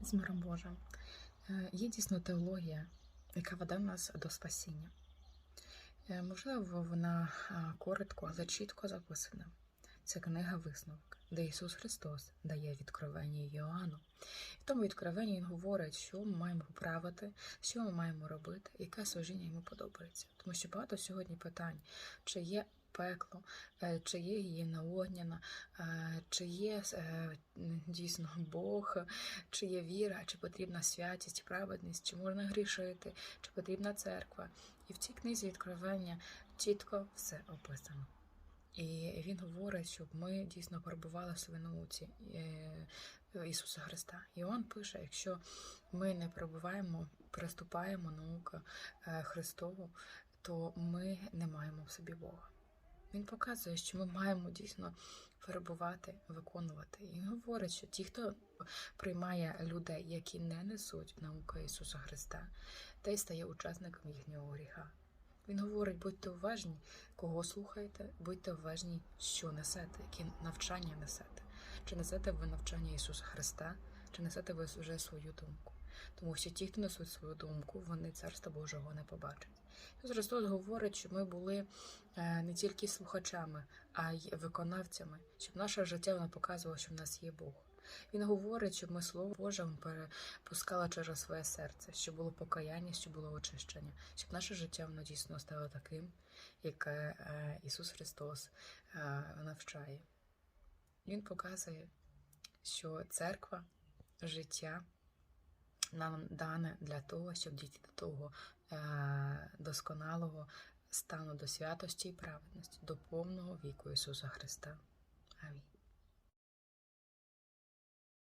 з миром Божим. Е, Є дійсно теологія, яка веде нас до спасіння. Е, Можливо, вона коротко, але чітко записана. Це книга висновок, де Ісус Христос дає відкровення Йоанну. В тому відкровенні Він говорить, що ми маємо поправити, що ми маємо робити, яке служіння йому подобається. Тому що багато сьогодні питань, чи є пекло, е, чи є гієна огняна, е, чи є е, дійсно Бог, чи є віра, чи потрібна святість, праведність, чи можна грішити, чи потрібна церква. І в цій книзі відкровення чітко все описано. І він говорить, щоб ми дійсно перебували в своїй науці Ісуса Христа. Іоанн пише, якщо ми не перебуваємо, переступаємо науку Христову, то ми не маємо в собі Бога. Він показує, що ми маємо дійсно перебувати, виконувати. І говорить, що ті, хто приймає людей, які не несуть науку Ісуса Христа, той стає учасником їхнього гріха. Він говорить, будьте уважні, кого слухаєте, будьте уважні, що несете, які навчання несете. Чи несете ви навчання Ісуса Христа, чи несете ви вже свою думку? Тому що ті, хто несуть свою думку, вони Царства Божого не побачать. Ісус Христос говорить, що ми були е, не тільки слухачами, а й виконавцями, щоб наше життя воно показувало, що в нас є Бог. Він говорить, щоб ми Слово Боже перепускали через своє серце, щоб було покаяння, щоб було очищення, щоб наше життя воно дійсно стало таким, яке е, Ісус Христос е, навчає. Він показує, що церква, життя нам дане для того, щоб дійти до того е, досконалого стану до святості і праведності, до повного віку Ісуса Христа.